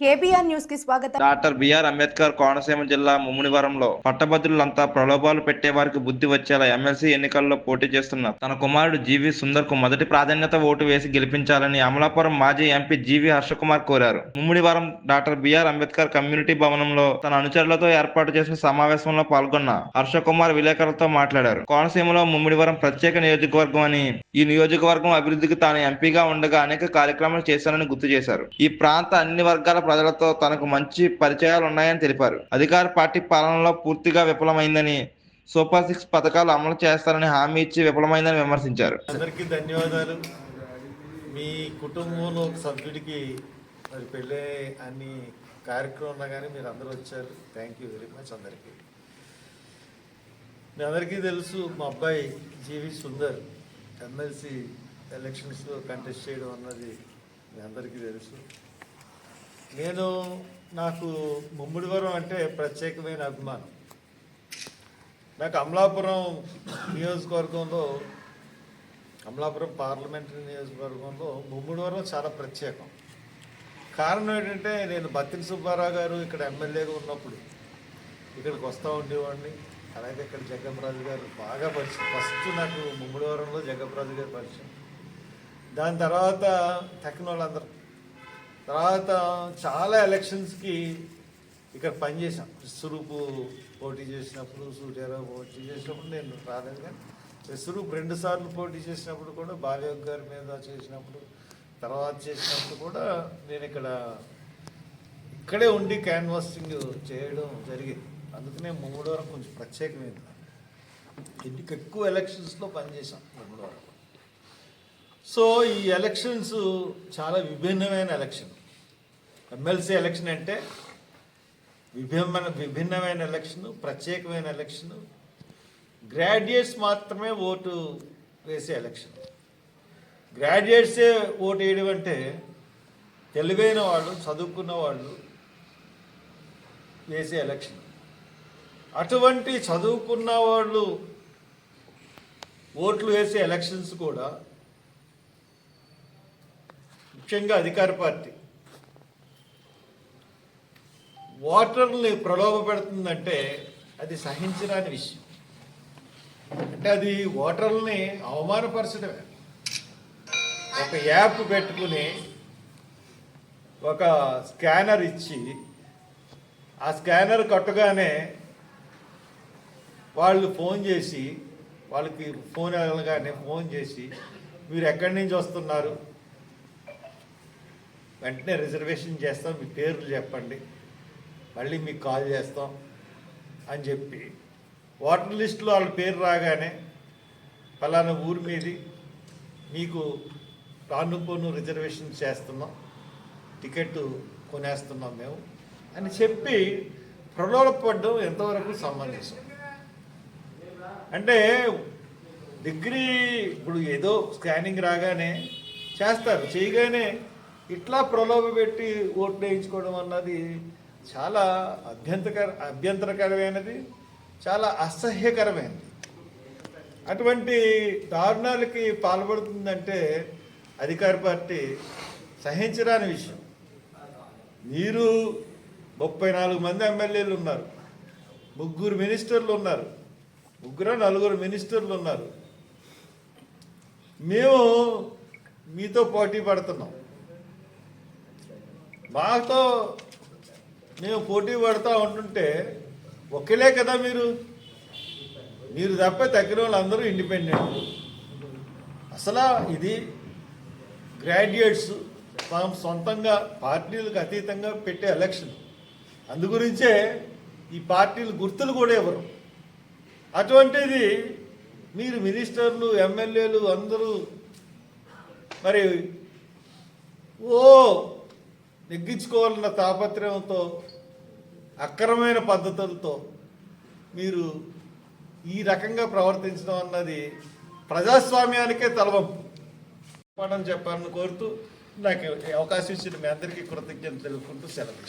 KBR న్యూస్కి స్వాగతం. Doctor BR Ambedkar Konaseema జిల్లా ముమ్మిడివరంలో పట్టభద్రులంతా ప్రలోభాలు పెట్టే వారికి బుద్ధి వచ్చేలా ఎమ్మెల్సీ ఎన్నికల్లో పోటీ చేస్తున్నారు. తన కుమారుడు జీవి సుందర్కు మొదటి ప్రాధాన్యత ఓటు వేసి గెలిపించాలని అమలాపురం మాజీ ఎంపీ జీవి హర్షకుమార్ కోరారు. Mummidivaram doctor BR Ambedkar community భవనంలో తన అనుచరులతో ఏర్పాటు చేసిన సమావేశంలో పాల్గొన్న హర్షకుమార్ విలేకరులతో మాట్లాడారు. కోనసీమలో ముమ్మిడివరం ప్రత్యేక నియోజకవర్గం అని ఈ నియోజకవర్గం అభివృద్ధికి తాను ఎంపీగా ఉండగా అనేక కార్యక్రమాలు చేశానని గుర్తు చేశారు. ఈ ప్రాంత అన్ని వర్గాల ప్రజలతో తనకు మంచి పరిచయాలు ఉన్నాయని తెలిపారు. అధికార పార్టీ పాలనలో పూర్తిగా విఫలమైందని సూపర్ సిక్స్ పథకాలు అమలు చేస్తారని హామీ ఇచ్చి విఫలమైందని విమర్శించారు. అందరికీ ధన్యవాదాలు. మీ కుటుంబంలో ఒక సభ్యుడికి మరి పెళ్ళే అన్ని కార్యక్రమం ఉన్నా కానీ మీరు అందరూ వచ్చారు. థ్యాంక్ యూ వెరీ మచ్ అందరికీ. మీ అందరికీ తెలుసు మా అబ్బాయి జీవి సుందర్ ఎమ్మెల్సీ ఎలక్షన్స్లో కంటెస్ట్ చేయడం అన్నది మీ అందరికీ తెలుసు. నేను నాకు ముమ్మిడివరం అంటే ప్రత్యేకమైన అభిమానం. నాకు అమలాపురం నియోజకవర్గంలో అమలాపురం పార్లమెంటరీ నియోజకవర్గంలో ముమ్మిడివరం చాలా ప్రత్యేకం. కారణం ఏంటంటే నేను బత్తిన సుబ్బారావు గారు ఇక్కడ ఎమ్మెల్యేగా ఉన్నప్పుడు ఇక్కడికి వస్తూ ఉండేవాడిని. అలాగే ఇక్కడ జగ్గంరాజు గారు బాగా పరిచయం. ఫస్ట్ నాకు ముమ్మిడివరంలో జగ్గంరాజు గారు పరిచయం. దాని తర్వాత తక్కిన వాళ్ళందరూ తర్వాత చాలా ఎలక్షన్స్కి ఇక్కడ పనిచేసాం విశ్వరూపు పోటీ చేసినప్పుడు సూర్యారావు పోటీ చేసినప్పుడు నేను రాలేదు కానీ రెండుసార్లు పోటీ చేసినప్పుడు కూడా బాలయోగ్ గారి మీద చేసినప్పుడు తర్వాత చేసినప్పుడు కూడా నేను ఇక్కడ ఇక్కడే ఉండి క్యాన్వాసింగ్ చేయడం జరిగింది. అందుకనే మూడవరం కొంచెం ప్రత్యేకమైంది. ఇంటికి ఎక్కువ ఎలక్షన్స్లో పనిచేసాం మూడవరం సో ఈ ఎలక్షన్స్ చాలా విభిన్నమైన ఎలక్షన్ ఎమ్మెల్సీ ఎలక్షన్ అంటే విభిన్న విభిన్నమైన ఎలక్షన్ ప్రత్యేకమైన ఎలక్షన్. గ్రాడ్యుయేట్స్ మాత్రమే ఓటు వేసే ఎలక్షన్. గ్రాడ్యుయేట్సే ఓటు వేయడం అంటే తెలివైన వాళ్ళు చదువుకున్న వాళ్ళు వేసే ఎలక్షన్. అటువంటి చదువుకున్న వాళ్ళు ఓట్లు వేసే ఎలక్షన్స్ కూడా ముఖ్యంగా అధికార పార్టీ. ఓటర్ని ప్రలోభ పెడుతుందంటే అది సహించరాని విషయం. అంటే అది ఓటర్లని అవమానపరచడమే. ఒక యాప్ పెట్టుకుని ఒక స్కానర్ ఇచ్చి ఆ స్కానర్ కట్టగానే వాళ్ళు ఫోన్ చేసి వాళ్ళకి ఫోన్ వెళ్ళగానే ఫోన్ చేసి మీరు ఎక్కడి నుంచి వస్తున్నారు? వెంటనే రిజర్వేషన్ చేస్తాం మీ పేర్లు చెప్పండి. మళ్ళీ మీకు కాల్ చేస్తాం అని చెప్పి. ఓటర్ లిస్టులో వాళ్ళ పేరు రాగానే ఫలానా ఊరి మీది మీకు రాను పోను రిజర్వేషన్ చేస్తున్నాం. టికెట్ కొనేస్తున్నాం మేము అని చెప్పి ప్రలోభపడడం ఎంతవరకు సంబంధించాం అంటే డిగ్రీ ఇప్పుడు ఏదో స్కానింగ్ రాగానే చేస్తారు. చేయగానే ఇట్లా ప్రలోభ పెట్టి ఓట్లు వేయించుకోవడం అన్నది చాలా అభ్యంతకర అభ్యంతరకరమైనది చాలా అసహ్యకరమైనది. అటువంటి దారుణాలకి పాల్పడుతుందంటే అధికార పార్టీ సహించరాని విషయం. మీరు ముప్పై నాలుగు మంది ఎమ్మెల్యేలు ఉన్నారు ముగ్గురు మినిస్టర్లు ఉన్నారు ముగ్గురు నలుగురు మినిస్టర్లు ఉన్నారు. మేము మీతో పోటీ పడుతున్నాం. మాతో మేము పోటీ పడతా ఉంటుంటే ఒకలే కదా మీరు? మీరు తప్ప తగ్గిన వాళ్ళందరూ ఇండిపెండెంట్ అసలు ఇది గ్రాడ్యుయేట్స్ తాము సొంతంగా పార్టీలకు అతీతంగా పెట్టే ఎలక్షన్ అందుగురించే ఈ పార్టీలు గుర్తులు కూడా ఇవ్వరు. అటువంటిది మీరు మినిస్టర్లు ఎమ్మెల్యేలు అందరూ మరి ఓ నెగ్గించుకోవాలన్న తాపత్రయంతో అక్రమైన పద్ధతులతో మీరు ఈ రకంగా ప్రవర్తించడం అన్నది ప్రజాస్వామ్యానికే తలవంపు. చెప్పాలని చెప్పాలని కోరుతూ నాకు అవకాశం ఇచ్చిన మీ అందరికీ కృతజ్ఞతలు తెలుపుకుంటూ సెలవు